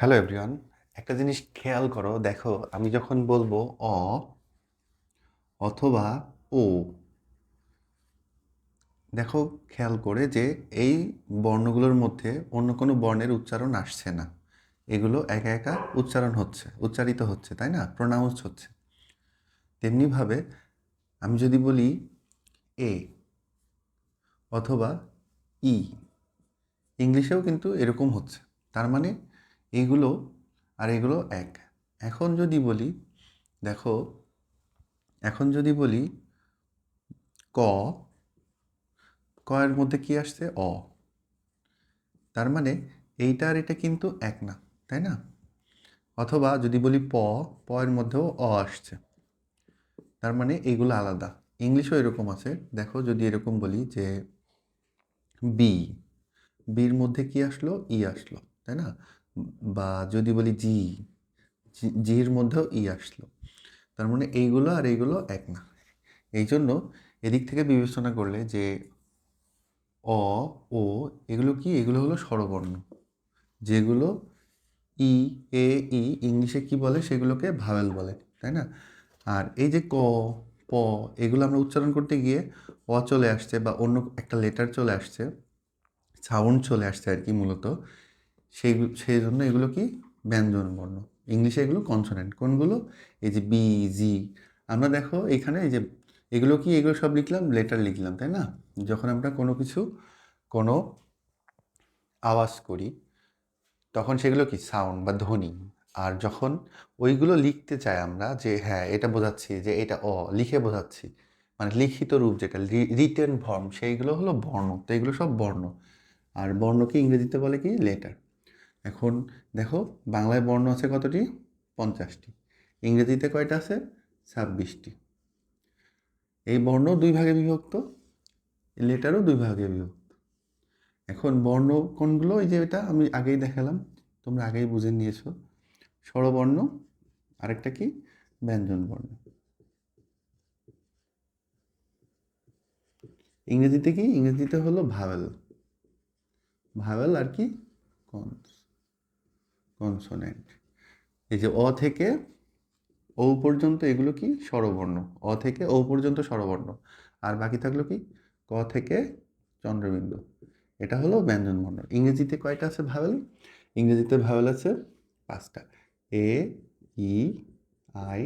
Hello everyone একটা জিনিস খেয়াল করো, দেখো, আমি যখন বলব অ, অথবা ও দেখো, খেয়াল করে যে এই বর্ণগুলোর মধ্যে অন্য কোনো বর্ণের উচ্চারণ আসছে না। এগুলো একা একা উচ্চারণ হচ্ছে, উচ্চারিত হচ্ছে, তাই না? প্রোনাউন্স হচ্ছে। তেমনিভাবে আমি যদি বলি এ অথবা ই, ইংলিশেও কিন্তু এরকম হচ্ছে। তার মানে এইগুলো আর এগুলো এক। এখন যদি বলি, দেখো, এখন যদি বলি ক ক এর মধ্যে কি আসছে? অ। তার মানে এইটা আর এটা কিন্তু এক না, তাই না? অথবা যদি বলি প প এর মধ্যেও অ আসছে। তার মানে এইগুলো আলাদা। ইংলিশও এরকম আছে। দেখো, যদি এরকম বলি যে বি, বির মধ্যে কি আসলো? ই আসলো, তাই না? বা যদি বলি জি জির মধ্যেও ই আসলো। তার মানে এইগুলো আর এইগুলো এক না। এই জন্য এদিক থেকে বিবেচনা করলে যে অ, ও, এগুলো কি? এগুলো হলো স্বরবর্ণ। যেগুলো ই, এ, ই, ইংলিশে কি বলে? সেগুলোকে ভাওয়েল বলে, তাই না? আর এই যে ক, প, এগুলো আমরা উচ্চারণ করতে গিয়ে অ চলে আসছে বা অন্য একটা লেটার চলে আসছে সাউন্ড চলে আসছে আর কি মূলত। সেই সেই জন্য এগুলো কি ব্যঞ্জন বর্ণ ইংলিশে এগুলো কনসোনেন্ট কোনগুলো? এই যে বি জি আমরা দেখো এখানে এই যে এগুলো কি, এগুলো সব লিখলাম লেটার লিখলাম, তাই না? যখন আমরা কোনো কিছু, কোনো আওয়াজ করি, তখন সেগুলো কি? সাউন্ড বা ধ্বনি। আর যখন ওইগুলো লিখতে চাই আমরা যে হ্যাঁ এটা বোঝাচ্ছি যে, এটা অ, লিখে বোঝাচ্ছি। মানে লিখিত রূপ যেটা রিটেন ফর্ম সেইগুলো হলো বর্ণ। তো এগুলো সব বর্ণ। আর বর্ণকে ইংরেজিতে বলে কি? লেটার এখন দেখো, বাংলায় বর্ণ আছে কতটি? পঞ্চাশটি। ইংরেজিতে কয়টা আছে? ছাব্বিশটি। এই বর্ণ দুই ভাগে বিভক্ত লেটারও দুই ভাগে বিভক্ত। এখন বর্ণ কোনগুলো? এই যে এটা আমি আগেই দেখালাম, তোমরা আগেই বুঝে নিয়েছো। স্বরবর্ণ, আরেকটা কি? ব্যঞ্জন বর্ণ। ইংরেজিতে কি? ইংরেজিতে হলো ভাওয়েল। ভাওয়েল আর কি? কনস। কনসোনেন্ট। এই যে অ থেকে ও পর্যন্ত এগুলো কি? স্বরবর্ণ। অ থেকে ও পর্যন্ত স্বরবর্ণ। আর বাকি থাকল কি? ক থেকে চন্দ্রবিন্দু। এটা হলো ব্যঞ্জন বর্ণ। ইংরেজিতে কয়টা আছে ভাওয়েল? ইংরেজিতে ভাওয়েল আছে পাঁচটা। A, E, I,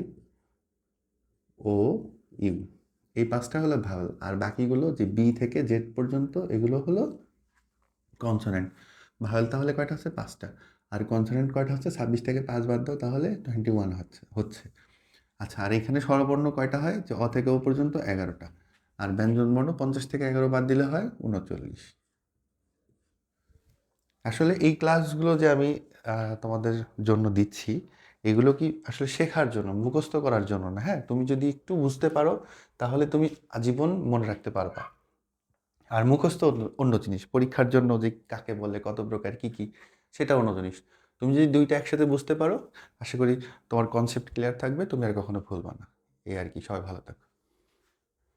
O, U. এই পাঁচটা হলো ভাওয়েল। আর বাকিগুলো যে বি থেকে জেড পর্যন্ত এগুলো হলো কনসোনেন্ট। ভাওয়েল তাহলে কয়টা আছে? পাঁচটা। আর কনসোনেন্ট কয়টা হচ্ছে? ছাব্বিশ থেকে পাঁচ বাদ দাও, তাহলে টোয়েন্টি ওয়ান হচ্ছে হচ্ছে। আচ্ছা আর এখানে স্বরবর্ণ কয়টা হয়? যে অ থেকে ও পর্যন্ত এগারোটা। আর ব্যঞ্জনবর্ণ পঞ্চাশ থেকে এগারো বাদ দিলে হয় উনচল্লিশ। আসলে এই ক্লাসগুলো যে আমি তোমাদের জন্য দিচ্ছি, এগুলো কি আসলে শেখার জন্য, মুখস্থ করার জন্য না? হ্যাঁ তুমি যদি একটু বুঝতে পারো, তাহলে তুমি আজীবন মনে রাখতে পারবা। আর মুখস্থ অন্য- অন্য জিনিস, পরীক্ষার জন্য যে কাকে বলে, কত প্রকার, কি কি সেটা অন্য জিনিস। তুমি যদি দুইটা একসাথে বুঝতে পারো, আশা করি তোমার কনসেপ্ট ক্লিয়ার থাকবে, তুমি আর কখনো ভুলবা না। এই আর কি, সবাই ভালো থাকো।